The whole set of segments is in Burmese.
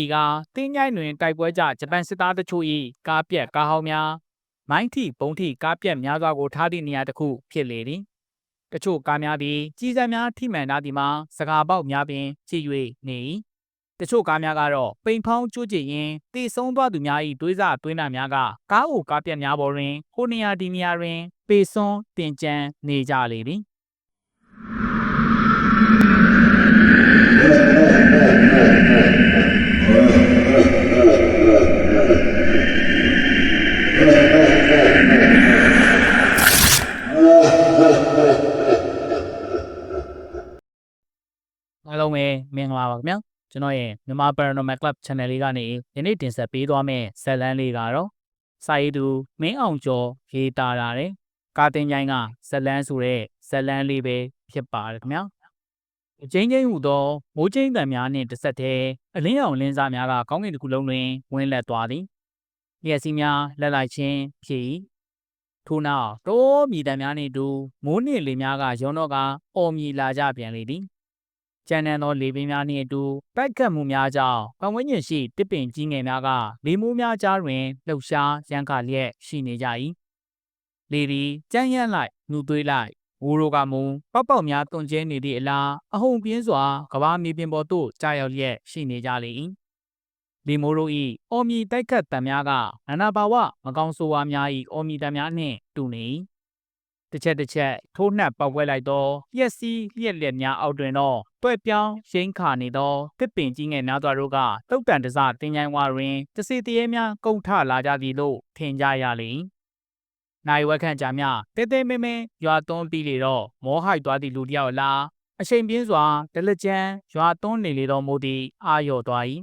ဤကတင်းញိုင်းတွင်တိုက်ပွဲကြဂျပန်စစ်သားတချို့၏ကားပြက်ကားဟောင်းများမိုင်းထိပုံထိကားပြက်များစွာကိုထားသည့်နေရာတစ်ခုဖြစ်လေသည်တချို့ကားများသည်ကြီးစံများထိမှန်ထားသည်မှာစကားပေါက်များပင်ကြည်၍နေ၏တချို့ကားများကတော့ပိန်ဖောင်းကျွတ်ကျင်ရင်တေဆုံးသွားသူများ၏တွေးစားတွေးနာများကကားအိုကားပြက်များပေါ်တွင်ဟိုနေရာဒီနေရာတွင်ပေစွန်းတင်ကြံနေကြလေသည် အားလုံးပဲမင်္ဂလာပါခင်ဗျာကျွန်တော်ရဲ့မြန်မာ Paranormal Club Channel လေးကနေယနေ့တင်ဆက်ပေးသွားမယ့်ဇာတ်လမ်းလေးကတော့စာရေးသူမင်းအောင်ကျော်ရေးသားတာတဲ့ကာတင်ချိုင်းကဇာတ်လမ်းဆိုတဲ့ဇာတ်လမ်းလေးပဲဖြစ်ပါတယ်ခင်ဗျာအချင်းချင်းဟူသောမိုးချင်းတံများနှင့်တစ်ဆက်တည်းအလင်းရောင်လင်းစားများကကောင်းကင်တစ်ခုလုံးတွင်ဝင်လက်သွားသည်လျှက်စီးများလက်လိုက်ချင်းဖြစ်၏ထို့နောက်တောမြည်တံများနှင့်အတူမိုးနှင့်လေများကရောတော့ကအော်မြည်လာကြပြန်လေသည် ကျန်တဲ့သောလေပင်များနှင့်အတူတိုက်ခတ်မှုများကြောင့်ပတ်ဝန်းကျင်ရှိတစ်ပင်ကြီးငယ်များကလေမိုးများကြားတွင်လှုပ်ရှားရန်ခါလျက်ရှိနေကြ၏လေသည်ကြမ်းရမ်းလိုက်နှူသွေးလိုက်ဝိုးရိုကမုံပောက်ပေါက်များတွန်ကျဲနေသည့်အလားအဟုန်ပြင်းစွာကဘာမြေပြင်ပေါ်သို့ကြာရောက်လျက်ရှိနေကြလေ၏လေမိုးတို့၏အော်မီတိုက်ခတ်တံများကနာနာဘာဝမကောင်းဆိုးဝါးများ၏အော်မီတံများနှင့်တူနေ၏ တစ်ချက်တစ်ချက်ထိုးနှက်ပောက်ပွဲလိုက်သောလျက်စီးလျက်လက်များအောက်တွင်တော့တွဲ့ပြောင်းရိမ့်ခါနေသောတစ်ပင်ကြီးငယ်များစွာတို့ကတုတ်တန်တစတင်ချိုင်းဝါတွင်တစီတရေများကုန်ထလာကြသည်လို့ထင်ကြရလေ၏နိုင်ဝက်ခန့်ကြာမြတဲတဲမဲမဲရွာသွန်းပြီးလေတော့မောဟိုက်သွားသည့်လူတစ်ယောက်လားအချိန်ပြင်းစွာဒလကြံရွာသွန်းနေလေသောမိုးသည်အာရော့သွား၏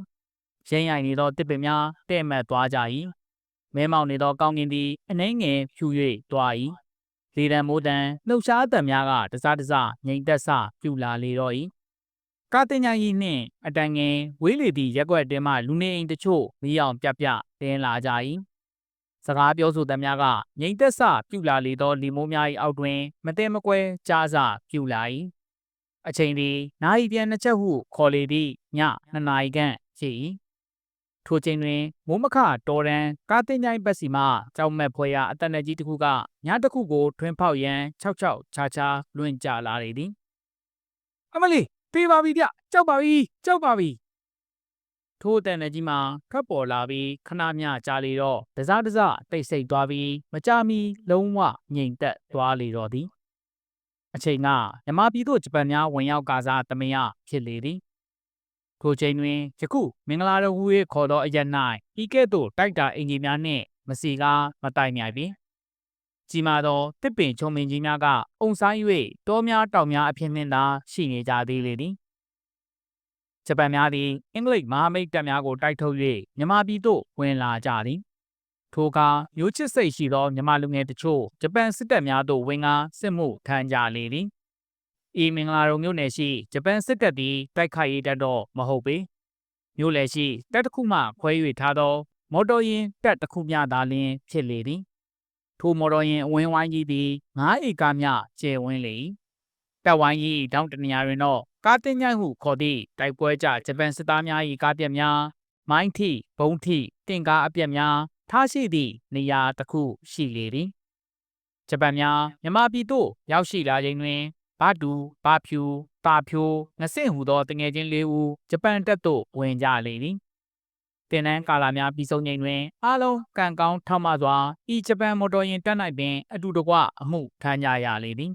ရိမ့်ရိုင်နေသောတစ်ပင်များတဲ့မှတ်သွားကြ၏မဲမောင်နေသောကောင်းကင်သည်အနှဲငယ်ဖြူ၍သွား၏ လေတံမိုးတံလှုပ်ရှားတံများကတစားတစားငိမ့်သက်စပြူလာလေတော့၏ကာတင်ညာကြီးနှင့်အတန်ငယ်ဝေးလေသည့်ရက်ွက်တဲမှလူနေအိမ်တချို့မီးအောင်ပြပြတင်းလာကြ၏စကားပြောဆိုသမျှကငိမ့်သက်စပြူလာလေသောလီမိုးများ၏အောက်တွင် မတဲမကွဲကြားစပြူလာ၏အချိန်သည်နိုင်ပြန်နှစ်ချက်ဟုခေါ်လေသည့်ည2နာရီခန့်ရှိ၏ ထိုချိန်တွင်မိုးမခတော်ရန်ကားတင်ချိုင်းပတ်စီမှကြောက်မက်ဖွယ်ရာအတနက်ကြီးတစ်ခုကညတစ်ခုကိုထွင်းဖောက်ရန်၆၆ချာချာလွင့်ကြလာလေသည်အမလီပေးပါပြီဗျကြောက်ပါပြီကြောက်ပါပြီထိုအတနက်ကြီးမှထွက်ပေါ်လာပြီးခဏမျှကြာလေတော့တစားတစားတိတ်ဆိတ်သွားပြီးမကြမီလုံးဝငြိမ်သက်သွားလေတော့သည်အချိန်ကမြမပြည်သို့ဂျပန်များဝင်ရောက်ကစားတမယဖြစ်လေသည် ထိုချိန်တွင်ယခုမင်္ဂလာတော်ဟူ၍ခေါ်သောအရက်၌ဤကဲ့သို့တိုက်တာအင်ဂျီများနှင့်မစီကားမတိုင်မြိုင်ပင်ကြီးမာသောတစ်ပင်ချုံမင်ကြီးများကအုံဆိုင်၍တောများတောင်များအဖြစ်နှင့်သာရှိနေကြသေးလေသည်ဂျပန်များသည်အင်္ဂလိပ်မဟာမိတ်တပ်များကိုတိုက်ထုတ်၍မြန်မာပြည်သို့ဝင်လာကြသည်ထိုအခါမျိုးချစ်စိတ်ရှိသောမြန်မာလူငယ်တချို့ဂျပန်စစ်တပ်များသို့ဝင်ကားစစ်မှုထမ်းကြလေသည် ဤမင်္ဂလာတော်မြို့နယ်ရှိဂျပန်စစ်တပ်သည်တိုက်ခိုက်ရေးတပ်တော့မဟုတ်ပေမြို့နယ်ရှိတပ်တစ်ခုမှခွဲ၍ထားသော မော်တော်ယာဉ်တပ်တစ်ခုမျှသာလျှင်ဖြစ်လေသည်ထိုမော်တော်ယာဉ်အဝင်းဝိုင်းကြီးသည်9ဧကမျှကျယ်ဝန်းလေ၏တပ်ဝိုင်းကြီးတောင်တနေရာတွင်တော့ကားတင်ញိုင်းဟုခေါ်သည့်တိုက်ပွဲကြဂျပန်စစ်သားများ၏ကားပြက်များမိုင်းထိဘုံထိတင်ကားအပြက်များထားရှိသည့်နေရာတစ်ခုရှိလေသည်ဂျပန်များမြမပြည်သို့ရောက်ရှိလာချိန်တွင် ဘာတူဘာဖြူတာဖြိုငဆင့်ဟူသောတငယ်ချင်းလေးဦးဂျပန်တပ်သို့ဝင်ကြလေသည်တင်နန်းကာလာများပြီးဆုံးချိန်တွင်အားလုံးကံကောင်းထောက်မစွာဤဂျပန်မော်တော်ယာဉ်တပ်၌ပင်အတူတကွအမှုထမ်းကြရလေသည်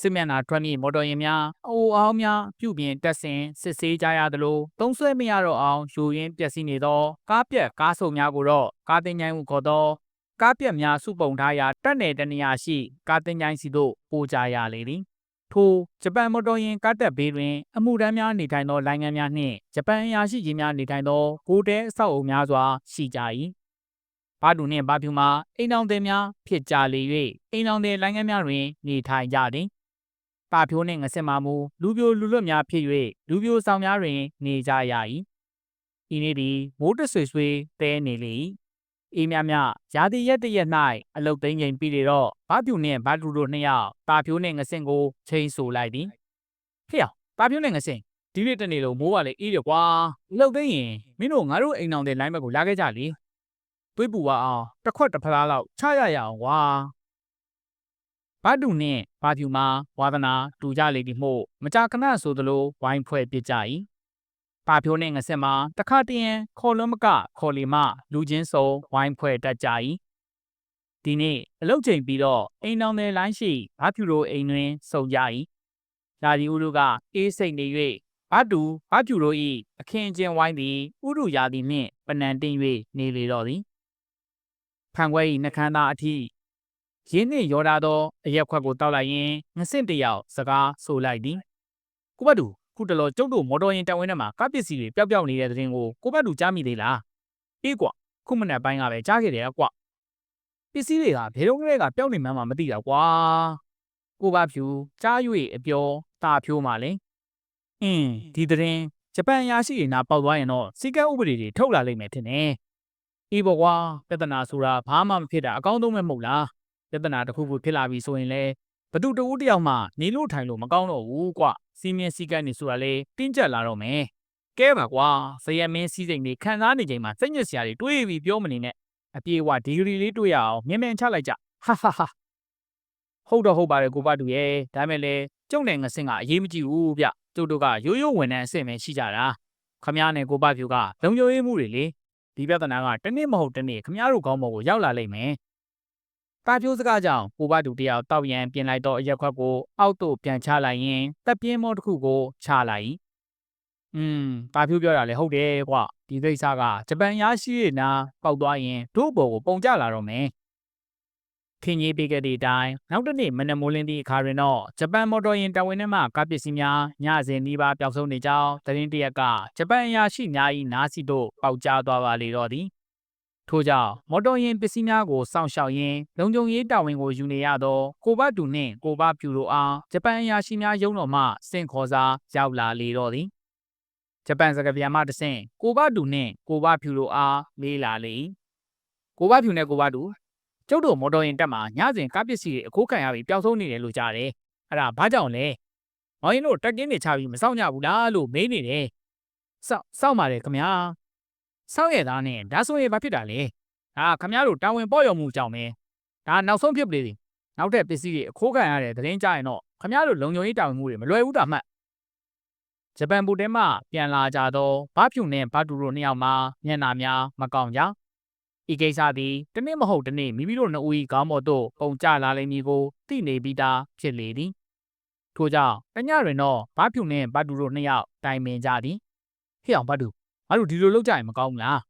စစ်မျက်နှာထွက်မည့်မော်တော်ယာဉ်များအိုအောင်များပြုပြင်တက်ဆင်စစ်ဆေးကြရသလိုသုံးဆွဲမရတော့အောင်ယူရင်းပျက်စီးနေသောကားပြက်ကားဆုံများကိုတော့ကားတင်ញိုင်းဟုခေါ်သောကားပြက်များစုပုံထားရာတက်နယ်တနေရာရှိကားတင်ញိုင်းစီသို့ပို့ကြရလေသည် ထိုဂျပန်မော်တော်ယာဉ်ကားတက်ဘေးတွင် အမှုထမ်းများနေထိုင်သောနိုင်ငံများနှင့်ဂျပန်အရာရှိကြီးများနေထိုင်သောကိုတဲအဆောက်အုံများစွာရှိကြ၏ဘာတူနှင့်ဘာဖြူမှာအိမ်အောင်သည်များဖြစ်ကြလေ၍အိမ်အောင်သည်နိုင်ငံများတွင် နေထိုင်ကြသည်ပါဖြိုးနှင့်ငစစ်မာမူလူပြိုလူလွတ်များဖြစ်၍လူပြိုဆောင်များတွင် နေကြရ၏ဤနေ့သည်မိုးတဆွေဆွေတဲနေလေ၏ အေးမြမြရာသီရက်တရက်၌အလုတ်သိမ်းချိန်ပြီးလေတော့ဘာပြူနှင့်ဘာတူတို့နှစ်ယောက်တာဖြိုးနှင့်ငစင်ကိုချိန်ဆူလိုက်သည်ဖေယောတာဖြိုးနှင့်ငစင်ဒီနေ့တနေ့လုံးမိုးကလည်းအေးတယ်ကွာလှုပ်သိမ်းရင်မင်းတို့ငါတို့အိမ်အောင်တဲ့လိုင်းဘက်ကိုလာခဲ့ကြလေသွေးပူပါအောင်တစ်ခွက်တစ်ဖလားလောက်ချရရအောင်ကွာဘာတူနဲ့ဘာဖြူမှာဝါသနာတူကြလေဒီမို့မကြခဏဆိုသလိုဝိုင်းဖွဲ့ပစ်ကြ၏ ပါဖြိုးနဲ့ငဆက်မှာတခါတည်းခေါ်လွန်းမကခေါ်လီမလူချင်းစုံဝိုင်းဖွဲ့တတ်ကြ၏ဒီနေ့အလုတ်ချိန်ပြီးတော့အိမ်အောင်တဲ့လိုင်းရှိဘာဖြူတို့အိမ်တွင်စုံကြ၏လာဒီဦးတို့ကအေးစိတ်နေ၍ဘာတူဘာဖြူတို့၏အခင်းချင်းဝိုင်းသည်ဥရုရာသည်နှင့်ပနံတင်၍နေလေတော့သည်ဖန်ခွဲ၏နှကန်းသားအထိရင်းနှင့်ရောတာသောအရက်ခွက်ကိုတောက်လိုက်ရင်ငဆင့်တယောက်စကားဆိုလိုက်သည်ကိုဘတ်တူ ခုတလောကျုပ်တို့မော်တော်ယာဉ်တပ်ဝင်းထဲမှာကားပစ္စည်းတွေပျောက်ပျောက်နေတဲ့တဲ့ရင်ကိုကိုဘတ်တူကြားမိသေးလားအေးကွာခုမနက်ပိုင်းကပဲကြားခဲ့တယ်ကွာပစ္စည်းတွေကဘယ်တော့ကလေးကပျောက်နေမှန်းမသိတာကွာကိုဘဖြူကြား၍အပြောတာဖြိုးမှလည်းအင်းဒီတဲ့ရင်ဂျပန်အရာရှိတွေနာပေါက်သွားရင်တော့စီကံဥပဒေတွေထုတ်လာလိမ့်မယ်ထင်တယ်အေးပေါ့ကွာပြဿနာဆိုတာဘာမှမဖြစ်တာအကောင်းဆုံးပဲမဟုတ်လားပြဿနာတစ်ခုခုဖြစ်လာပြီဆိုရင်လေဘသူတဦးတယောက်မှနေလို့ထိုင်လို့မကောင်းတော့ဘူးကွ စီမင်းစီကံနေဆိုတာလေတင်းကျပ်လာတော့မယ်ကဲပါကွာဇယမင်းစီစိတ်နေခံစားနေချိန်မှာစိတ်ညစ်စရာတွေတွေးပြီးပြောမနေနဲ့အပြေဝဒီဂရီလေးတွေးရအောင်မြင်မြင်ချလိုက်ကြဟာဟာဟာဟုတ်တော့ဟုတ်ပါတယ်ကိုပတူရဲ့ဒါမဲ့လေကျုံနဲ့ငဆင့်ကအရေးမကြီးဘူးဗျကျုပ်တို့ကရိုးရိုးဝန်ထမ်းအဆင့်ပဲရှိကြတာခမားနဲ့ကိုပဖြူကလုံခြုံရေးမှုတွေလေဒီပြဿနာကတနေ့မဟုတ်တနေ့ခမားတို့ကောင်းဘောကိုရောက်လာလိမ့်မယ် ပါဖြိုးစကားကြောင့်ကိုဘတူတယောက်တောက်ရန်ပြင်လိုက်တော့အရက်ခွက်ကိုအောက်သို့ပြန်ချလိုက်ရင်တပ်ပြင်းမောတစ်ခုကိုချလိုက်၏อืมပါဖြိုးပြောတာလေဟုတ်တယ်ကွဒီကိစ္စကဂျပန်ရရှိရနာပေါက်သွားရင်တို့ဘော်ကိုပုံကြလာတော့မယ်ခင်ကြီးပေးခဲ့တဲ့အတိုင်းနောက်တစ်နေ့မနက်မိုးလင်းသည့်အခါတွင်တော့ဂျပန်မော်တော်ယာဉ်တပ်ဝင်းထဲမှကားပစ္စည်းများညစဉ်နီးပါးပျောက်ဆုံးနေကြောင်းသတင်းတရက်ကဂျပန်အရာရှိများ၏နားစီတို့ပေါက်ကြားသွားပါလေတော့သည် ထို့ကြောင့်မော်တော်ယာဉ်ပစ္စည်းများကိုစောင့်ရှောက်ရင်းလုံခြုံရေးတာဝန်ကိုယူနေရသောကိုဘတူနှင့်ကိုဘပြူတို့အားဂျပန်အရာရှိများရုံးတော်မှစင့်ခေါ်စာရောက်လာလေတော့သည်ဂျပန်စကားပြန်မှတဆင့်ကိုဘတူနှင့်ကိုဘဖြူတို့အားမေးလာလေကိုဘဖြူနဲ့ကိုဘတူကျုပ်တို့မော်တော်ယာဉ်တက်မှာညစဉ်ကားပစ္စည်းတွေအခိုးခံရပြီးပျောက်ဆုံးနေတယ်လို့ကြားတယ်အဲ့ဒါဘာကြောင့်လဲမောင်ရင်တို့တက်ကင်းတွေချပြီးမစောင့်ကြဘူးလားလို့မေးနေတယ်စောင့်စောင့်ပါတယ်ခင်ဗျာ စောင့်ရသားနဲ့ဒါဆိုရင်ဘာဖြစ်တာလဲဒါခင်ဗျားတို့တာဝန်ပေါ့ရော်မှုကြောင့်ပဲဒါနောက်ဆုံးဖြစ်ပလေသည်နောက်ထပ်ပစ္စည်းတွေအခိုးခံရတဲ့သတင်းကြရင်တော့ခင်ဗျားတို့လုံခြုံရေးတာဝန်မှုတွေမလွယ်ဘူးတာမှတ်ဂျပန်ဘူတဲမှပြန်လာကြတော့ဘာဖြူနဲ့ဘာတူတို့နှစ်ယောက်မှာမျက်နှာများမကောင်းကြဤကိစ္စသည်တနေ့မဟုတ်တနေ့မိမိတို့နှစ်ဦး၏ခေါင်းပေါ်သို့ပုံကျလာလိမ့်မည်ကိုသိနေပြီးသားဖြစ်လေသည်ထို့ကြောင့်တညတွင်တော့ဘာဖြူနှင့်ဘာတူတို့နှစ်ယောက်တိုင်ပင်ကြသည်ဟေ့အောင်ဘာတူ ငါတို့ဒီလိုလုပ်ကြရင်မကောင်းဘူးလား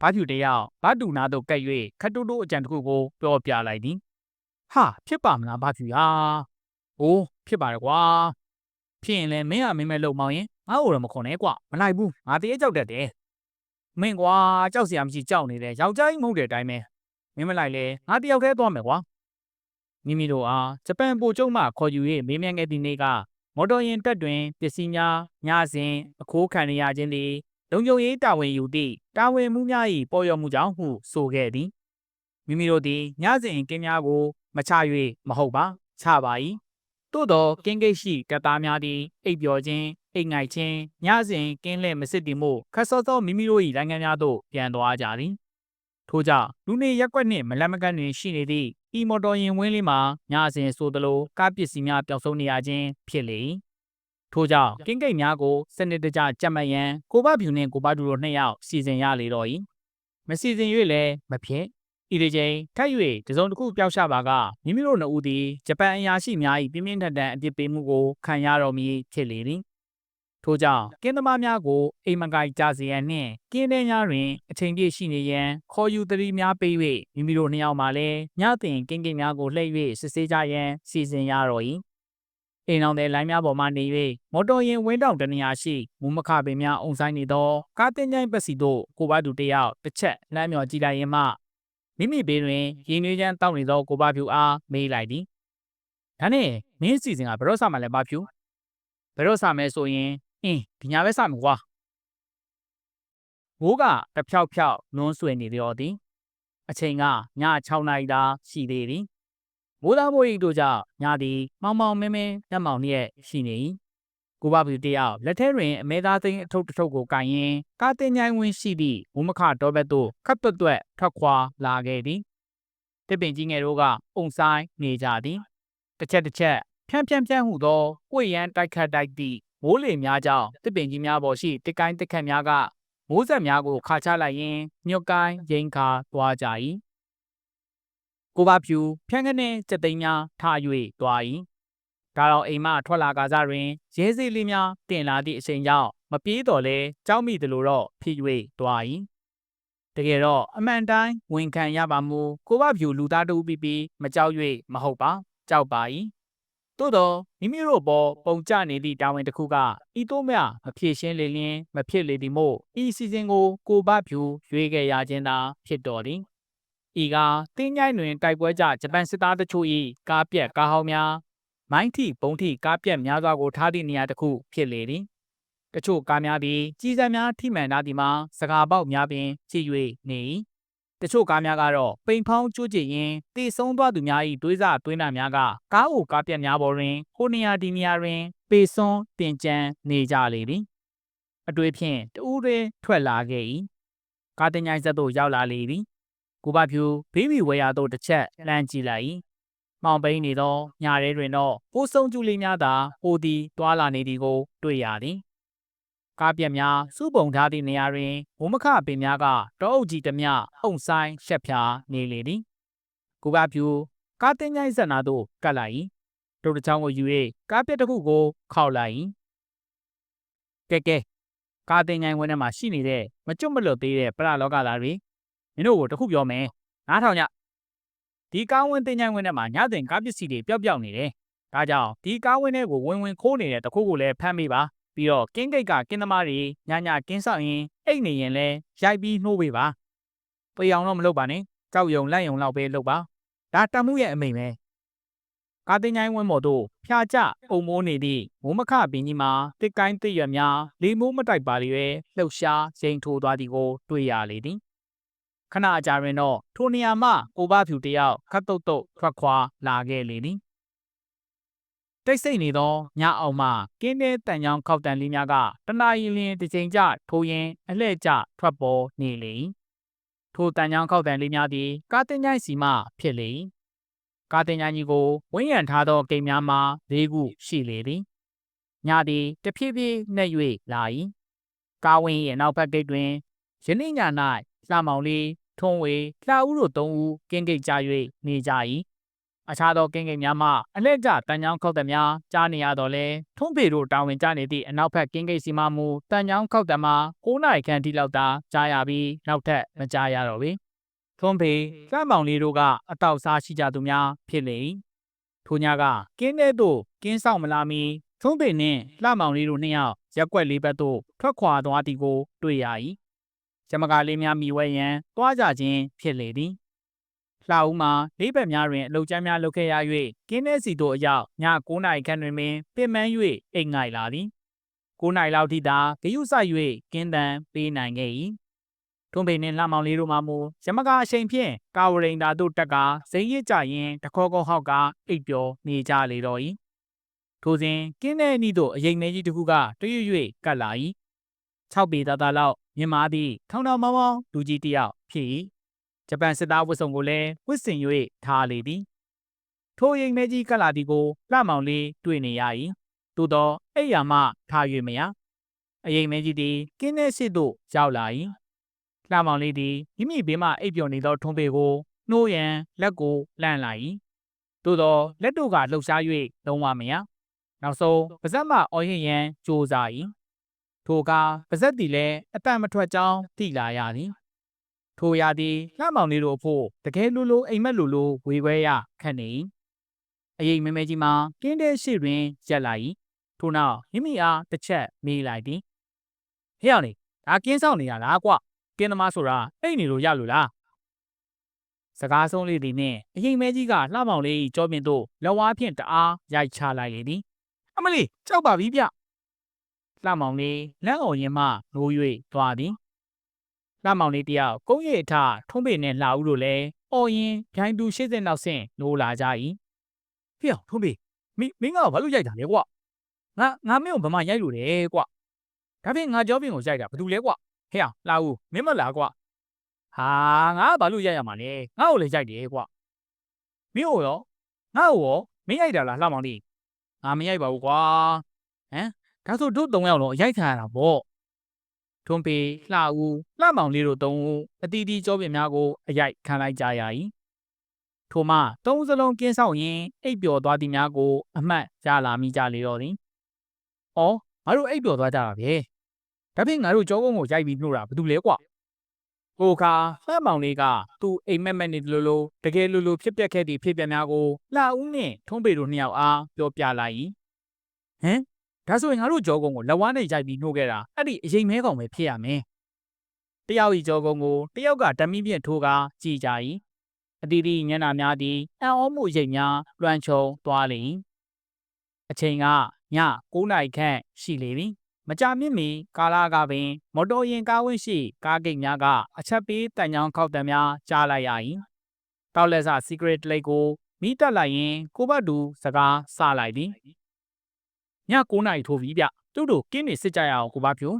ဘာဖြူတယောက်ဘာတူနာသို့ကပ်၍ခတ်တိုးတိုးအကြံတစ်ခုကိုပြောပြလိုက်သည်ဟာဖြစ်ပါမလားဘာဖြူဟာအိုးဖြစ်ပါရကွာဖြစ်ရင်လည်းမင်းကမင်းမဲ့လုံမောင်းရင်ငါ့ကိုတော့မခွန်နဲ့ကွာမလိုက်ဘူးငါတရေကြောက်တတ်တယ်မင်းကွာကြောက်စရာမရှိကြောက်နေတယ်ယောက်ျားကြီးမဟုတ်တဲ့အတိုင်းပဲမင်းမလိုက်လေငါတယောက်တည်းသွားမယ်ကွာမိမိတို့အားဂျပန်ပိုကျုံမှခေါ်ယူ၍မေးမြန်းခဲ့သည့်နေ့က မော်တော်ယာဉ်တက်တွင်ပစ္စည်းများညစဉ်အခိုးခံရခြင်းသည်လုံခြုံရေးတာဝန်ယူသည့်တာဝန်မှုများ၏ပေါ်ရော်မှုကြောင့်ဟုဆိုခဲ့သည်မိမိတို့သည်ညစဉ်ကင်းများကို မချ၍မဟုတ်ပါချပါ၏သို့သောကင်းကိတ်ရှိတပ်သားများသည်အိပ်ပျော်ခြင်းအိမ်ငိုက်ခြင်းညစဉ်ကင်းလဲမစစ်တည်မှုခတ်စောသောမိမိတို့၏နိုင်ငံများသို့ပြန်သွားကြသည်ထို့ကြောင့်လူနေရက်ွက်နှင့်မလတ်မကန့်တွင်ရှိနေသည့် ဤမော်တော်ယာဉ်ဝင်းလေးမှာညစဉ်ဆိုသလိုကားပစ္စည်းများပျောက်ဆုံးနေရခြင်းဖြစ်လေ၏ထို့ကြောင့်ကင်းကိတ်များကိုစနစ်တကျကြက်မှတ်ရန်ကိုဘဖြူနှင့်ကိုဘဒူတို့နှစ်ယောက်စီစဉ်ရလေတော့၏မစီစဉ်၍လည်းမဖြစ်ဤဒီချိန်ထပ်၍တစုံတစ်ခုပျောက်ရှာပါကမိမိတို့နှစ်ဦးသည်ဂျပန်အရာရှိများ၏ပြင်းပြင်းထန်ထန်အပြစ်ပေးမှုကိုခံရတော်မူဖြစ်လေသည် ထို့ကြောင့်ကင်းသမားများကိုအိမ်မကိုက်ကြစေရန်နှင့်ကင်းတဲ့များတွင်အချိန်ပြည့်ရှိနေရန်ခေါ်ယူသတိများပေး၍မိမိတို့နှစ်ယောက်မှလည်းညတင်ကင်းကင်းများကိုလှည့်၍စစ်ဆေးကြရန်စီစဉ်ရတော်၏အိမ်အောင်တဲ့လိုင်းများပေါ်မှနေ၍မော်တော်ယာဉ်ဝင်းတောင်တနေရာရှိမူမခပင်များအုံဆိုင်နေသောကားတင်ကြိုင်ပတ်စီတို့ကိုဘတူတယောက်တစ်ချက်လှမ်းမြော်ကြည့်လိုက်ရင်မှမိမိဘေးတွင်ရင်းနှွေးချမ်းတောက်နေသောကိုဘဖြူအားမေးလိုက်သည်ဒါနဲ့မင်းစီစဉ်ကဘယ်တော့မှလည်းဘဖြူဘယ်တော့မှမဲဆိုရင် အင်းဒီညာပဲစမယ်ကွာမိုးကတဖြောက်ဖြောက်နွန်းဆွေနေလျော်သည်အချိန်ကည6နာရီသာရှိသေးသည်မိုးသားမိုးရိပ်တို့ကြောင့်ညသည်မောင်မောင်မင်းမင်းလက်မောင်နှင့်ရှိနေ၏ကိုဘဖြူတယောက်လက်ထဲတွင်အမဲသားသိန်းအထုပ်တစ်ထုပ်ကိုကင်ရင်းကားတင်ញိုင်းဝင်းရှိသည့်ဝမခတော်ဘက်သို့ခပ်တွတ်တွတ်ထွက်ခွာလာခဲ့သည်တစ်ပင်ကြီးငယ်တို့ကအုံဆိုင်နေကြသည်တစ်ချက်တစ်ချက်ဖြန်းဖြန်းဖြန်းဟုသောကိုရန်တိုက်ခတ်တိုက်သည့် မိုးလေများကြောင့်တစ်ပင်ကြီးများပေါ်ရှိတစ်ကိုင်းတစ်ခတ်များကမိုးဆက်များကိုခါချလိုက်ရင်းညွတ်ကိုင်းရင်ခါသွားကြ၏ကိုဘဖြူဖြန်းကနေစက်သိန်းများထ၍သွား၏ဒါတော့အိမ်မထွက်လာကစားတွင်ရဲစေးလေးများတင်လာသည့်အချိန်ကြောင့်မပြေးတော့လဲကြောက်မိသလိုတော့ဖြစ်၍သွား၏တကယ်တော့အမှန်တိုင်းဝန်ခံရပါမူကိုဘဖြူလူသားတူပြီးပြီးမကြောက်၍မဟုတ်ပါကြောက်ပါ၏ သို့တော့မိမိတို့ပေါ်ပုံကျနေသည့်တာဝန်တစ်ခုကဤသို့မျှမဖြစ်ရှင်းလေလျင်မဖြစ်လေသည်မို့ဤစီစဉ်ကိုကိုဘဖြူရွေးခဲ့ရခြင်းသာဖြစ်တော်သည်ဤကတင်းញိုင်းတွင်တိုက်ပွဲကြဂျပန်စစ်သားတချို့၏ကားပြက်ကားဟောင်းများမိုင်းထိပုံထိကားပြက်များစွာကိုထားသည့်နေရာတစ်ခုဖြစ်လေသည်တချို့ကားများသည်ကြီးစံများထိမှန်ထားသည်မှာစကားပေါက်များပင်ချစ်၍နေ၏ တချို့ကားများကတော့ပိန်ဖောင်းကျိုးကျင်ရင်တည်ဆုံးသွားသူများ၏တွေးစားတွင်းနာများကကားအိုကားပြက်များပေါ်တွင်ဟိုနေရာဒီနေရာတွင် ပေစွန်းတင်ကြံနေကြလေသည်အတွေ့ဖြင့်တူးတွင်ထွက်လာခဲ့၏ကားတင်ញိုင်းဆက်သို့ရောက်လာလေသည်ကိုဘဖြူဘေးဘီဝဲရသို့တစ်ချက်လှမ်းကြည့်လိုက်၏မောင်ပိန်းနေသောညရဲတွင်တော့ပိုးဆုံးကျူလေးများသာဟိုသည်တွာလာနေသည်ကို တွေ့ရသည် ကားပြက်များစုပုံထားသည့်နေရာတွင်ဝမခပင်များကတောအုပ်ကြီးသည်။ဟုန်ဆိုင်ရှက်ဖြာနေလေသည်။ကိုကပြူကားတင်ကြိုက်ဇက်နာသို့ကတ်လိုက်၏။တို့တစ်ချောင်းကိုယူ၍ကားပြက်တစ်ခုကိုခောက်လိုက်၏။ကဲကဲကားတင်ကြိုင်ဝင်းထဲမှာရှိနေတဲ့မကျွတ်မလွတ်သေးတဲ့ပရလောကသားတွေမင်းတို့ကိုတစ်ခုပြောမယ်။နားထောင်ကြ။ဒီကားဝင်းတင်ကြိုင်ဝင်းထဲမှာညတင်ကားပစ္စည်းတွေပျောက်ပျောက်နေတယ်။ဒါကြောင့်ဒီကားဝင်းထဲကိုဝင်ဝင်ခိုးနေတဲ့တခုကိုလည်းဖမ်းမိပါ။ ပြီးတော့ကင်းဂိတ်ကကင်းသမားတွေညညကင်းဆောင်ရင်အိတ်နေရင်လဲရိုက်ပြီးနှိုးပေးပါပေအောင်တော့မလုပ်ပါနဲ့ကြောက်ယုံလက်ယုံလောက်ပဲလုပ်ပါဒါတမှုရဲ့အမိန်ပဲကာတင်ញိုင်းဝင်းပေါ်သို့ဖျာကျအုံမိုးနေသည့်မိုးမခပင်ကြီးမှာတစ်ကိုင်းတစ်ရွက်များလေမိုးမတိုက်ပါလေပဲလှုပ်ရှားစိန်ထိုးသွားသည်ကိုတွေ့ရလေသည်ခဏအကြာတွင်တော့ထိုနေရာမှကိုဘဖြူတယောက်ခတ်တုတ်တုတ်ထွက်ခွာလာခဲ့လေသည် တိတ်ဆိတ်နေသောညအောင်မှကင်းတဲ့တန်ချောင်းခောက်တန်လေးများကတနာရီလျင်တစ်ချိန်ကျထိုးရင်အလှဲ့ကျထွက်ပေါ်နေလေ၏ထိုတန်ချောင်းခောက်တန်လေးများသည်ကာတင်ញိုင်းစီမှဖြစ်လေ၏ကာတင်ញိုင်းကြီးကိုဝင်းရံထားသောဂိတ်များမှာလေးခုရှိလေသည်ညသည်တဖြည်းဖြည်းနှက်၍လာ၏ကားဝင်းရဲ့နောက်ဘက်ဂိတ်တွင်ယနေ့ည၌လှမောင်လေးထွန်းဝေလှဦးတို့သုံးဦးကင်းဂိတ်ကြ၍နေကြ၏ အခြားသောကင်းကိန်းများမှအလှည့်ကျတန်ချောင်းခောက်သည်များကြားနေရတော့လဲထုံးပေတို့တာဝန်ကျနေသည့်အနောက်ဘက်ကင်းကိန်းစီမမူတန်ချောင်းခောက်သည်မှာ9နာရီခန့်ထိလောက်သာကြားရပြီးနောက်ထပ်မကြားရတော့ပေထုံးပေကမ်းမောင်လေးတို့ကအတောက်စားရှိကြသူများဖြစ်လေထိုညကကင်းတဲ့သို့ကင်းဆောင်မလာမီထုံးပေနှင့်လှမောင်လေးတို့နှစ်ယောက်ရက်ွက်လေးဘက်သို့ထွက်ခွာသွားသည်ကို တွေ့ရ၏ရမကာလေးများမိဝဲရန်တွားကြခြင်းဖြစ်လေသည် လှဦးမှာလေးဘက်များတွင်အလုတ်ကျမ်းများလုပ်ခဲ့ရ၍ကင်းတဲ့စီတို့အရောက်ည9နာရီခန့်တွင်ပင်ပင်မ၍အိမ်ငိုက်လာသည်9နာရီလောက်ထိသာဂယုစိုက်၍ကင်းတန်ပေးနိုင်ခဲ့၏ထွန်းပင်နှင့်လှမောင်လေးတို့မှမူရမကအချိန်ဖြင့်ကာဝရိန်သာတို့တက်ကဇိမ်းရစ်ကြရင်တခေါကောဟောက်ကအိပ်ပျော်နေကြလေတော့၏ထိုစဉ်ကင်းတဲ့အနီးသို့အရင်နေကြီးတစ်ခုကတရွရွကတ်လာ၏6ပေသားသားလောက်မြင်မာသည့်ထောင်ထောင်မောင်းမောင်းလူကြီးတစ်ယောက်ဖြစ်၏ ဂျပန်စစ်သားဝတ်စုံကိုလည်းဝတ်ဆင်၍ထားလေသည်ထိုရိမ်မဲကြီးကလာတီကိုလှမောင်လေးတွေ့နေရ၏သို့သောအဲ့ရမှထား၍မရအရင်မဲကြီးသည်ကင်းတဲ့စစ်သို့ရောက်လာ၏လှမောင်လေးသည်မိမိဘေးမှအိပ်ပျော်နေသောထုံးပေကိုနှိုးရန်လက်ကိုလှမ်းလာ၏သို့သောလက်တို့ကလှုပ်ရှား၍လုံးဝမရနောက်ဆုံးပါဇက်မှအော်ရင်ရန်ကြိုးစား၏ထိုအခါပါဇက်သည်လည်းအတန်မထွက်ကြောင်းသိလာရသည် ထိုရာသည်လှမောင်လေးတို့အဖို့တကယ်လိုလိုအိမ်မက်လိုလိုဝေခွဲရခန့်နေအရေးမဲမဲကြီးမှာကင်းတဲ့ရှိတွင်ရက်လာ၏ထို့နောက်မိမိအားတစ်ချက်မေးလိုက်သည်ဟဲ့အောင်လေဒါကင်းဆောင်နေရလားကွကင်းသမားဆိုတာအိတ်နေလို့ရလို့လားစကားဆုံးလေးသည်နှင့်အရင်မဲကြီးကလှမောင်လေး၏ကြောပြင်သို့လက်ဝါးဖြင့်တအားရိုက်ချလိုက်လေသည်အမလီကြောက်ပါပြီဗျလှမောင်လေးလက်အော်ရင်မှနိုး၍သွားသည် လှမောင်လေးတယောက်ကုန်းရည်အထထုံးပေနဲ့လှဦးတို့လည်းအော်ရင်ဗျိုင်းသူ80နောက်ဆင့်နိုးလာကြ၏ဖေအောင်ထုံးပေမင်းမင်းကဘာလို့ရိုက်တာလဲကွာငါငါမင်းကိုဗမာရိုက်လို့တယ်ကွာဒါဖြင့်ငါကြောပြင်ကိုရိုက်တာဘာလို့လဲကွာဟဲ့အောင်လာဦးမင်းမလာကွာဟာငါကဘာလို့ရိုက်ရမှာလဲငါ့ကိုလည်းရိုက်တယ်ကွာမင်းကိုရောငါ့ကိုရောမင်းရိုက်တာလားလှမောင်လေးငါမရိုက်ပါဘူးကွာဟမ်ဒါဆိုတို့၃ယောက်လုံးအရိုက်ခံရတာပေါ့ ထွန်ပေလှဦးလှမောင်လေးတို့၃ဦးအတီးတီးကြောပြင်များကိုအရိုက်ခံလိုက်ကြရ၏ထို့မှသုံးစလုံးကင်းဆောင်ရင်းအိပ်ပျော်သွားသည်များကို အမှတ်ရလာမိကြလေတော့သည်။အော်ငါတို့အိပ်ပျော်သွားကြတာပဲ။ဒါဖြင့်ငါတို့ကြောကုန်းကိုရိုက်ပြီးနှုတ်တာဘာလို့လဲကွာ။ကိုခါဖမ်းမောင်လေးကသူ့အိမ်မက်မက်နေလို့လို့တကယ်လို့လို့ဖြစ်ပျက်ခဲ့သည့်ဖြစ်ပျက်များကိုလှဦးနှင့်ထုံးပေတို့နှစ်ယောက်အားပြောပြလိုက်၏။ဟမ် ဒါဆိုရင်ငါတို့ကြောကုန်းကိုလက်ဝါးနဲ့ရိုက်ပြီးနှုတ်ခဲ့တာအဲ့ဒီအရင်မဲကောင်ပဲဖြစ်ရမယ်။တယောက်ဤကြောကုန်းကိုတယောက်ကဓမီဖြင့်ထိုးကားကြည်ကြ၏။အတီးတီညနာများသည်အံ့ဩမှုရိပ်များလွှမ်းခြုံသွားလေ၏။အချိန်ကည9နာရီခန့်ရှိလေပြီ။မကြမြင့်မီကာလာကပင် မော်တော်ယာဉ်ကားဝင်းရှိကားဂိတ်များကအချက်ပေးတန်ချောင်းခောက်တံများကြားလိုက်ရ၏။တောက်လက်စ secret လိတ်ကိုမိတက်လိုက်ရင်ကိုဘတ်တူစကားစလိုက်သည်။ ည9နာရီထိုးပြီဗျ။သူတို့ကင်းနေစစ်ကြရအောင်ကိုဘဖြူ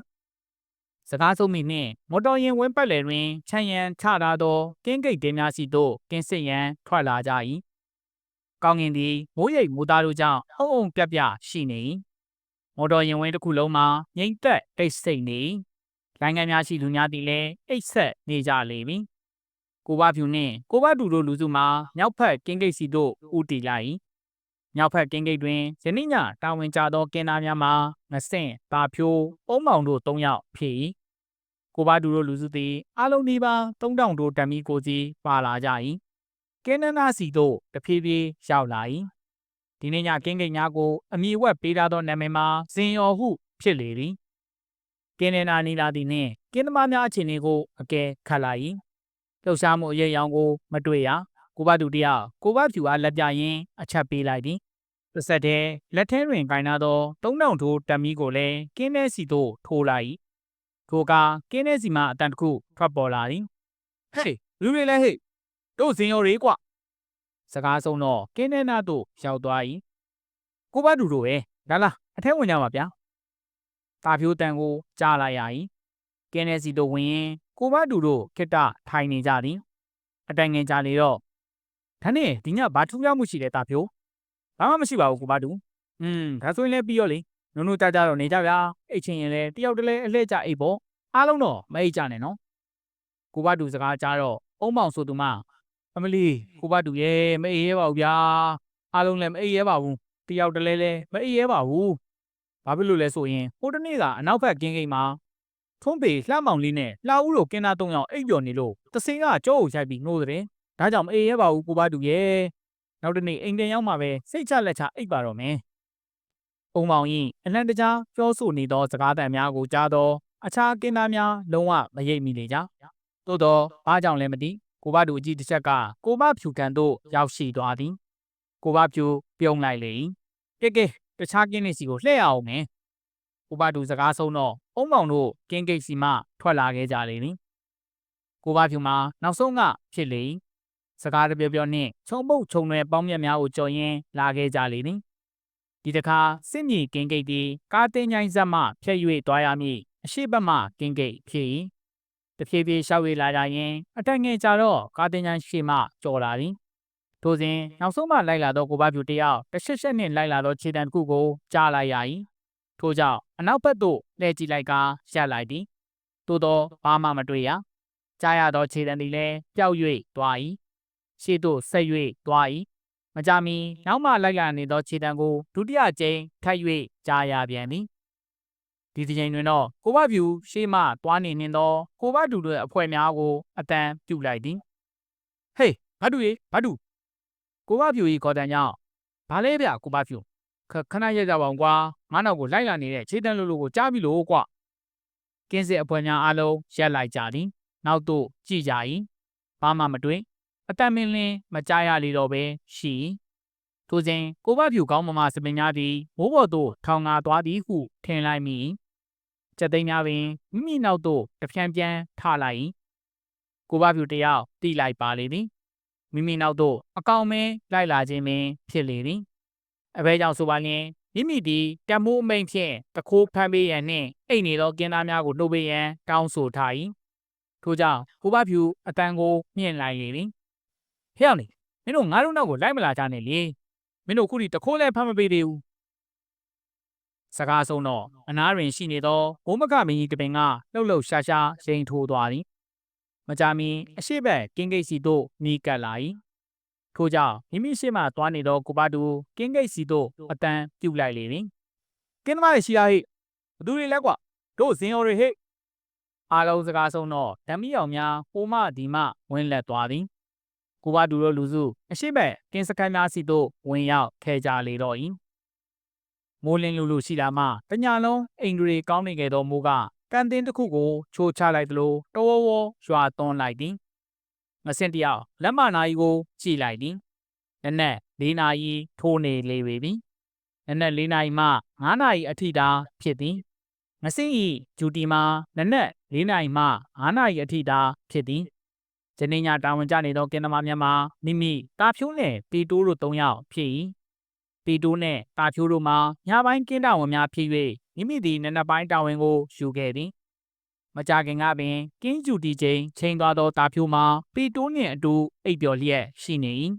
။စကားဆုံးမိနှင့်မော်တော်ယာဉ်ဝင်းပတ်လည်တွင်ခြံရံချထားသောကင်းဂိတ်တင်းများစီသို့ကင်းစစ်ရန်ထွက်လာကြ၏။ကောင်းကင်သည်မိုးရိပ်မိုးသားတို့ကြောင့်အုံအုံပြက်ပြရှိနေ၏။မော်တော်ယာဉ်ဝင်းတစ်ခုလုံးမှာငိမ့်သက်တိတ်ဆိတ်နေ၏။လိုင်းငယ်များရှိလူများသည်လည်းအိတ်ဆက်နေကြလေပြီ။ကိုဘဖြူနှင့်ကိုဘတူတို့လူစုမှာမြောက်ဖက်ကင်းဂိတ်စီသို့ဦးတည်လိုက်၏။ မြောက်ဖက်ကင်းဂိတ်တွင်ယနေ့ညတာဝန်ကျသောကင်းသားများမှာငဆင့်တာဖြိုးအုံးမောင်တို့၃ယောက်ဖြစ်၏ကိုဘတူတို့လူစုသည်အလုံးဒီပါ3000တို့တမီကိုစီပါလာကြ၏ကင်းနနာစီတို့တဖြည်းဖြည်းရောက်လာ၏ဒီနေ့ညကင်းကိန်းများကိုအမိဝက်ပေးထားသောနာမည်မှာဇင်ယော်ဟုဖြစ်လေသည်ကင်းနနာနီလာသည်နှင့်ကင်းသမားများအခြေအနေကိုအကဲခတ်လိုက်၏လှုပ်ရှားမှုအရေးအယောင်ကို မတွေ့ရကိုဘတူတယောက်ကိုဘဖြူအားလက်ပြရင်းအချက်ပေးလိုက်သည် တစ်ဆက်တည်းလက်ထဲတွင်ကင်နာသော3000ထိုးတမီကိုလည်းကင်းထဲစီသို့ထိုးလိုက်ထိုကကင်းထဲစီမှအတန်တစ်ခုထွက်ပေါ်လာသည်ဟေးလူတွေလည်းဟေးတို့ဇင်ရော်လေးကွစကားဆုံးတော့ကင်းထဲနာသို့ရောက်သွား၏ကိုဘတူတို့ပဲလာလာအထက်ဝင်ကြပါဗျာတာဖြိုးတန်ကိုကြားလိုက်ရ၏ကင်းထဲစီသို့ဝင်ရင်ကိုဘတူတို့ခိတ္တထိုင်နေကြသည်အတိုင်ငင်ကြလေတော့ဒါနဲ့ဒီညဘာထူးခြားမှုရှိလဲတာဖြိုး ဘာမှမရှိပါဘူးကိုဘတူอืมဒါဆိုရင်လည်းပြီးရောလေနုံနုံကြကြတော့နေကြဗျာအိတ်ချင်းရင်လည်းတယောက်တည်းအလှည့်ကြအိတ်ပေါ့အားလုံးတော့မအိတ်ကြနဲ့နော်ကိုဘတူစကားကြားတော့အုံမောင်ဆိုသူမအမလီကိုဘတူရဲ့မအိတ်ရဲပါဘူးဗျာအားလုံးလည်းမအိတ်ရဲပါဘူးတယောက်တည်းလည်းမအိတ်ရဲပါဘူးဘာဖြစ်လို့လဲဆိုရင်ဟိုတနေ့ကအနောက်ဘက်ကင်းကိန်းမှာထွန်းပေလှမောင်လေးနဲ့လှဦးတို့ကင်းသား၃ယောက်အိပ်ပျော်နေလို့တစင်းကကြောကိုရိုက်ပြီးနှိုးတဲ့ဒါကြောင့်မအေးရဲပါဘူးကိုဘတူရဲ့ နောက်တနေ့အိမ်ပြန်ရောက်မှပဲစိတ်ချလက်ချအိပ်ပါတော့မယ်အုံမောင်ရင်အလံတကြားပြောဆိုနေသောစကားသံများကိုကြားသောအခြားကင်းသားများလုံးဝမရိပ်မိလေကြသို့သောဘာကြောင့်လဲမသိကိုဘတူအကြီးတစ်ချက်ကကိုဘဖြူကန်သို့ရောက်ရှိသွားသည်ကိုဘဖြူပြုံးလိုက်လေကဲကဲတခြားကင်းနေစီကိုလှည့်အောင်မယ်ကိုဘတူစကားဆုံးတော့အုံမောင်တို့ကင်းဂိတ်စီမှထွက်လာခဲ့ကြလေသည်ကိုဘဖြူမှာနောက်ဆုံးကဖြစ်လေ စကားတပြောပြောနှင့်ချုံပုတ်ချုံရွယ်ပေါင်းမြတ်များကိုကြော်ရင်းလာခဲ့ကြလေသည်ဒီတခါစစ်မြေကင်းဂိတ်သည်ကားတင်းချိုင်းဆက်မှဖြည့်၍သွားရမည်အရှိတ်မှကင်းဂိတ်ဖြစ်၏တဖြည်းဖြည်းရှောက်ရလာကြရင်အတက်ငယ်ကြတော့ကားတင်းချိုင်းရှိမှကြော်လာသည်ထို့စဉ်နောက်ဆုံးမှလိုက်လာသောကိုဘပြူတယောက်တရှက်ရှက်နှင့်လိုက်လာသောခြေတံတစ်ခုကိုကြားလိုက်ရ၏ထို့ကြောင့်အနောက်ဘက်သို့လှည့်ကြည့်လိုက်ကာရပ်လိုက်သည်သို့သောဘာမှမတွေ့ရကြားရသောခြေတံသည်လည်းပျောက်၍သွား၏ ရှေ့သို့ဆက်၍သွား၏မကြမီနောက်မှလိုက်လာနေသောခြေတံကိုဒုတိယကြိမ်ထပ်၍ကြားရပြန်သည်ဒီဒီချိန်တွင်တော့ကိုဘဖြူရှေ့မှသွားနေနှင်သောကိုဘဒူတို့အဖွဲ့များကိုအတန်ပြုတ်လိုက်သည်ဟေးဘဒူရေဘဒူကိုဘဖြူ၏ခေါ်တန်ကြောင့်ဘာလဲဗျကိုဘဖြူခခဏရက်ကြပါအောင်ကွာငါနောက်ကိုလိုက်လာနေတဲ့ခြေတံလိုလိုကိုကြားပြီလို့ကွာကင်းစစ်အဖွဲ့များအားလုံးရက်လိုက်ကြသည်နောက်သို့ကြည့်ကြ၏ဘာမှမတွေ့ အတန်မင်းလင်းမကြားရလေတော့ပဲရှိထိုစဉ်ကိုဘဖြူကောင်းမမစပင်များသည်မိုးပေါ်သို့ထောင်ငါသွားသည်ဟုထင်လိုက်မိကြက်သိန်းများပင်မိမိနောက်သို့တဖြန်းပြန်ထလိုက်ကိုဘဖြူတယောက်တီးလိုက်ပါလေသည်မိမိနောက်သို့အကောင်မဲလိုက်လာခြင်းပင်ဖြစ်လေသည်အဘဲကြောင့်ဆိုပါလျင်မိမိသည်တမိုးအမိန်ဖြင့်တခိုးဖမ်းပေးရန်နှင့်အိတ်နေသောကင်းသားများကိုနှုတ်ပေးရန်တောင်းဆိုထား၏ထို့ကြောင့်ဟိုဘဖြူအတန်ကိုမြင့်လိုက်လေသည် ဖျောက်နေမင်းတို့ငါတို့နောက်ကိုလိုက်မလာကြနဲ့လေမင်းတို့ခုထိတခိုးလည်းဖမ်းမပေးသေးဘူးစကားဆုံးတော့အနားတွင်ရှိနေသောဘုံမကမင်းကြီးတပင်ကလှုပ်လှုပ်ရှားရှားရိန်ထိုးသွားသည်မကြမီအရှိဘက်ကင်းဂိတ်စီသို့နီးကပ်လာ၏ထို့ကြောင့်မိမိရှိမှသွားနေသောကိုပါတူကင်းဂိတ်စီသို့အတန်ပြုတ်လိုက်လေသည်ကင်းသမားရဲ့ရှိရဟိဘသူတွေလဲကွာတို့ဇင်ရော်တွေဟိအားလုံးစကားဆုံးတော့ဓမ္မီအောင်များဟိုမှဒီမှဝင်လက်သွားသည် ကိုပါတူတို့လူစုအရှိဘက်ကင်းစခန်းများစီသို့ဝင်ရောက်ခဲကြလေတော့၏မိုးလင်းလူလူရှိလာမှတညာလုံးအိမ်တွေကောင်းနေခဲ့သောမိုးကကန်တင်းတစ်ခုကိုချိုးချလိုက်သလိုတဝဝရွာသွန်းလိုက်သည်ငဆင့်တယောက်လက်မနာကြီးကိုကြည့်လိုက်သည်နက်နက်၄နာရီထိုးနေလေပြီနက်နက်၄နာရီမှ9နာရီအထိတာဖြစ်သည်ငဆင့်ဤဂျူတီမှာနက်နက်၄နာရီမှ9နာရီအထိတာဖြစ်သည် ဂျနေညာတာဝန်ကျနေသောကင်သမားများမှာမိမိတာဖြိုးနဲ့ပီတိုးတို့၃ယောက်ဖြစ်၏ပီတိုးနဲ့တာဖြိုးတို့မှာညပိုင်းကင်းတာဝန်များဖြစ်၍မိမိသည်နက်နက်ပိုင်းတာဝန်ကိုယူခဲ့သည်မကြခင်ကပင်ကင်းကျူတီချင်းချိန်သွားသောတာဖြိုးမှာပီတိုးနှင့်အတူအိပ်ပျော်လျက်ရှိနေ၏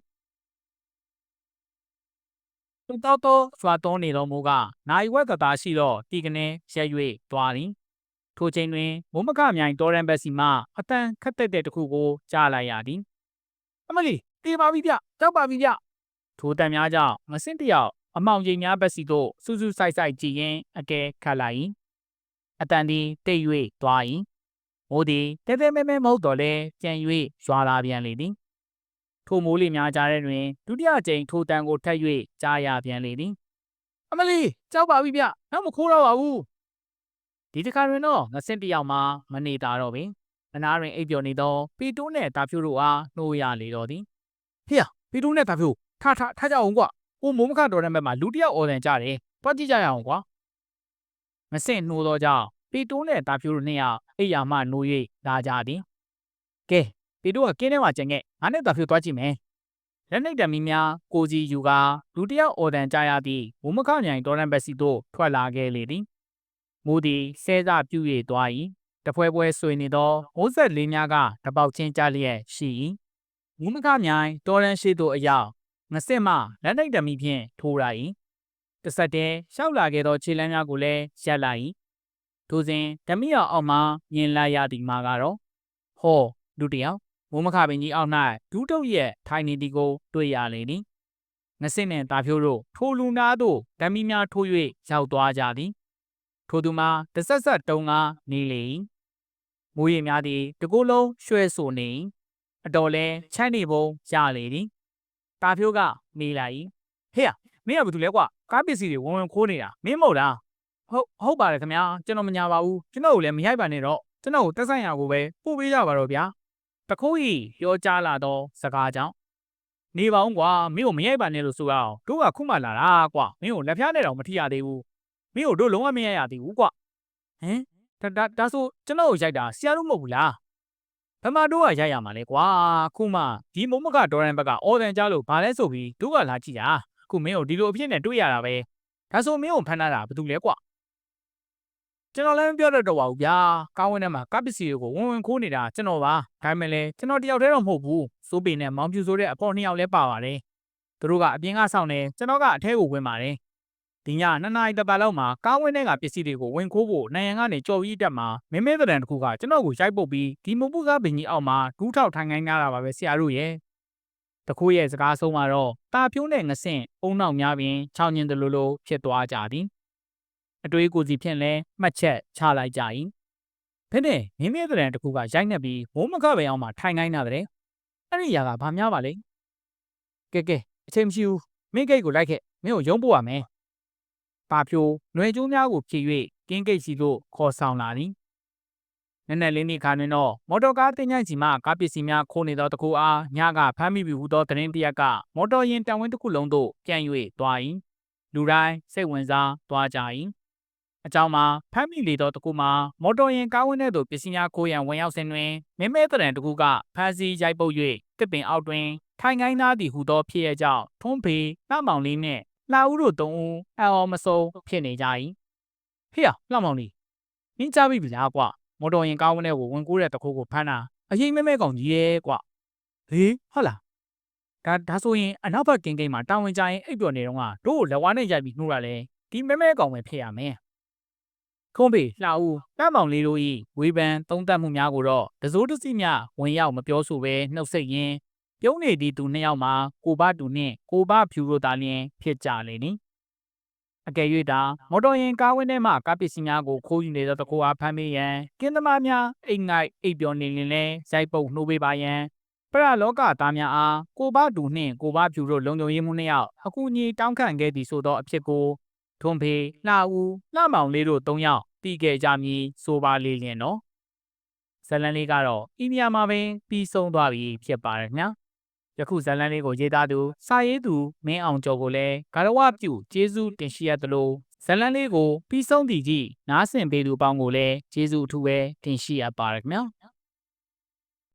သူတော့တော့စွာသွန်းနေသောမိုးကနိုင်ဝက်တသားရှိသောတီကနေရက်၍သွားသည် ထိုချိန်တွင်မုံမကမြိုင်တော်ရန်ဘက်စီမှအတန်ခက်တက်တဲ့တစ်ခုကိုကြားလိုက်ရသည်အမလီတေးပါပြီဗျကြောက်ပါပြီဗျထိုတန်များကြောင့်မစင့်တယောက်အမောင်ကြီးများဘက်စီသို့စူးစူးဆိုင်ဆိုင်ကြည့်ရင်းအကဲခတ်လိုက်၏အတန်သည်တိတ်၍သွား၏မိုးသည်တဲတဲမဲမဲမဟုတ်တော့လဲပြန်၍ရွာလာပြန်လေသည်ထိုမိုးလေများကြားတဲ့တွင်ဒုတိယကြိမ်ထိုတန်ကိုထပ်၍ကြားရပြန်လေသည်အမလီကြောက်ပါပြီဗျနောက်မခိုးတော့ပါဘူး ဒီတစ်ခါတွင်တော့ငဆင့်တယောက်မှမနေတာတော့ပင်အနားတွင်အိပ်ပျော်နေသောပီတိုးနှင့်တာဖြိုးတို့အားနှိုးရလေတော့သည်ဖေ့ပီတိုးနဲ့တာဖြိုးထားထားထားကြအောင်ကွာကိုမိုးမခတော်တဲ့ဘက်မှာလူတယောက်အော်တန်ကြတယ်တွားကြည့်ကြရအောင်ကွာငဆင့်နှိုးသောကြောင့်ပီတိုးနဲ့တာဖြိုးတို့နှစ်ယောက်အိပ်ယာမှနှိုး၍လာကြသည်ကဲပီတိုးကကင်းထဲမှာကျန်ခဲ့ငါနဲ့တာဖြိုးတွားကြည့်မယ်လက်နှိပ်တံမီများကိုစီယူကလူတယောက်အော်တန်ကြရသည့်မိုးမခမြိုင်တော်ရန်ဘက်စီသို့ထွက်လာခဲ့လေသည် မူသည်ဆဲစပြု၍သွား၏တပွဲပွဲဆွေနေသောမိုးဆက်လေးများကတပေါက်ချင်းကြလျက်ရှိ၏မူမခမြိုင်တော်ရန်ရှိသို့အရောက်ငစစ်မှလက်နှိပ်တံမီဖြင့်ထိုးရ၏တဆက်တည်းရှောက်လာခဲ့သောခြေလမ်းများကိုလည်းရပ်လိုက်၏ထိုစဉ်ဓမီရအောက်မှမြင်လိုက်ရသည်မှာကတော့ဟောလူတယောက်မိုးမခပင်ကြီးအောက်၌ဒူးတုပ်ရဲ့ထိုင်နေသည်ကိုတွေ့ရလေသည်ငစစ်နှင့်တာဖြိုးတို့ထိုလူနာတို့ဓမီများထိုး၍ရောက်သွားကြသည် ထိုသူမှာတဆက်ဆက်တုံးကနေလေ၏မိုးရေများသည်တကူလုံးရွှဲဆိုနေ၏အတော်လဲချမ်းနေပုံရလေသည်တာဖြိုးကမေးလိုက်၏ဟေ့မင်းကဘာတူလဲကွာကားပစ္စည်းတွေဝင်ဝင်ခိုးနေတာမင်းမဟုတ်လားဟုတ်ဟုတ်ပါတယ်ခင်ဗျာကျွန်တော်မညာပါဘူးကျွန်တော်ကိုလည်းမရိုက်ပါနဲ့တော့ကျွန်တော်ကိုတက်ဆိုင်ရာကိုပဲပို့ပေးကြပါတော့ဗျာတခိုးကြီးပြောကြားလာသောစကားကြောင့်နေပါဦးကွာမင်းကိုမရိုက်ပါနဲ့လို့ဆိုရအောင်တို့ကခုမှလာတာကွာမင်းကိုလက်ဖျားနဲ့တော့မထိရသေးဘူး မင်းကိုတို့လုံးဝမရရသေးဘူးကွာဟမ်ဒါဒါဒါဆိုကျွန်တော်ကိုရိုက်တာဆရာတို့မဟုတ်ဘူးလားဘယ်မှာတို့ကရိုက်ရမှာလဲကွာခုမှဒီမုံမကဒေါ်ရန်ဘက်ကအော်တန်ကြားလို့ဘာလဲဆိုပြီးတို့ကလာကြည့်တာခုမင်းကိုဒီလိုအဖြစ်နဲ့တွေ့ရတာပဲဒါဆိုမင်းကိုဖမ်းလာတာဘာတူလဲကွာကျွန်တော်လည်းမပြောတတ်တော့ပါဘူးဗျာကားဝင်းထဲမှာကပ်ပစ္စည်းတွေကိုဝင်ဝင်ခိုးနေတာကျွန်တော်ပါဒါပေမဲ့လည်းကျွန်တော်တယောက်တည်းတော့မဟုတ်ဘူးစိုးပေနဲ့မောင်ပြူဆိုတဲ့အဖော်နှစ်ယောက်လည်းပါပါတယ်သူတို့ကအပြင်ကစောင့်နေကျွန်တော်ကအထဲကိုဝင်ပါတယ် ဒီညနှစ်နာရီတပတ်လောက်မှာကားဝင်းထဲကပစ္စည်းတွေကိုဝင်ခိုးဖို့နိုင်ရန်ကနေကြော်ပြီးတက်မှာမင်းမဲတဲ့တန်တစ်ခုကကျွန်တော်ကိုရိုက်ပုတ်ပြီးဒီမပုကားဘင်ကြီးအောက်မှာဒူးထောက်ထိုင်ခိုင်းနေတာပါပဲဆရာတို့ရဲ့တခိုးရဲ့စကားဆုံးမှာတော့တာဖြိုးနဲ့ငဆင့်အုံနောက်များပင်ချောင်းညင်တလူလိုဖြစ်သွားကြသည်အတွေးကိုစီဖြင့်လဲမှတ်ချက်ချလိုက်ကြ၏ဖင်းနဲ့မင်းမဲတဲ့တန်တစ်ခုကရိုက်နှက်ပြီးမိုးမခပဲအောင်မှာထိုင်ခိုင်းတာတဲ့အဲ့ဒီຢာကဘာများပါလဲကဲကဲအချိန်မရှိဘူးမင်းဂိတ်ကိုလိုက်ခဲ့မင်းကိုရုံးပို့ရမယ် ပါဖြိုຫນွေကျိုးများကိုဖြည့်၍ကင်းဂိတ်စီသို့ခေါ်ဆောင်လာသည်နက်နက်လေးနေ့ခါတွင်တော့မော်တော်ကားတင်ချိုင်စီမှကားပစ္စည်းများခိုးနေသောတကူအားညကဖမ်းမိပြီဟူသောသတင်းတရက်ကမော်တော်ယာဉ်တန်ဝင်းတစ်ခုလုံးသို့ပြန်၍သွား၏လူတိုင်းစိတ်ဝင်စားသွားကြ၏အကြောင်းမှာဖမ်းမိလေသောတကူမှာမော်တော်ယာဉ်ကားဝင်းထဲသို့ပစ္စည်းများခိုးရန်ဝင်ရောက်စဉ်တွင်မင်းမဲတရံတကူကဖမ်းဆီးရိုက်ပုတ်၍တစ်ပင်အောက်တွင်ထိုင်ကိုင်းသားသည်ဟူသောဖြစ်ရကြောင်းထွန်းဖေနှမောင်လေးနှင့် လှဦးတို့သုံးဦးအံ့ဩမဆုံးဖြစ်နေကြ၏ဟေ့ရလှမောင်လေးနင်းကြပြီဗျာကွာမော်တော်ယာဉ်ကားဝန်းထဲကိုဝင်ကူးတဲ့တခိုးကိုဖမ်းတာအရင်မဲမဲကောင်ကြီးရဲ့ကွာဟေးဟုတ်လားဒါဒါဆိုရင်အနောက်ဘက်ကင်းကိန်းမှာတာဝန်ကြရင်အိပ်ပျော်နေတော့ကတို့ကိုလက်ဝါးနဲ့ရိုက်ပြီးနှိုးရလဲဒီမဲမဲကောင်ပဲဖြစ်ရမယ်ခုံးပေလှဦးလှမောင်လေးတို့ဤဝေဖန်သုံးသပ်မှုများကိုတော့တစိုးတစီမြဝင်ရောက်မပြောဆိုဘဲနှုတ်ဆက်ရင်း ပြုံးနေသည့်သူနှစ်ယောက်မှာကိုဘတူနှင့်ကိုဘဖြူတို့သာလျှင်ဖြစ်ကြလေနီအကယ်၍သာမော်တော်ယာဉ်ကားဝင်းထဲမှကားပစ္စည်းများကိုခိုးယူနေသောတကူအားဖမ်းမိရန်ကင်းသမားများအိမ်ငိုက်အိပ်ပျော်နေလျင်လဲရိုက်ပုတ်နှိုးပေးပါရန်ပရလောကသားများအားကိုဘတူနှင့်ကိုဘဖြူတို့လုံခြုံရေးမှုနှစ်ယောက်အကူအညီတောင်းခံခဲ့သည်ဆိုသောအဖြစ်ကိုထွန်ဖေလှဦးလှမောင်လေးတို့သုံးယောက်တီးခဲ့ကြမည်ဆိုပါလေလျင်နော်ဇလန်လေးကတော့ဤနေရာမှာပင်ပြီးဆုံးသွားပြီဖြစ်ပါတယ်ခင်ဗျာ ယခုဇာတ်လမ်းလေးကိုရေးသားသူစာရေးသူမင်းအောင်ကျော်ကိုလည်းဂါရဝပြုကျေးဇူးတင်ရှိရသလိုဇာတ်လမ်းလေးကိုပြီးဆုံးသည့်ကြည့်နားဆင်ပေးသူအပေါင်းကိုလည်းကျေးဇူးအထူးပဲတင်ရှိအပ်ပါရခင်ဗျာ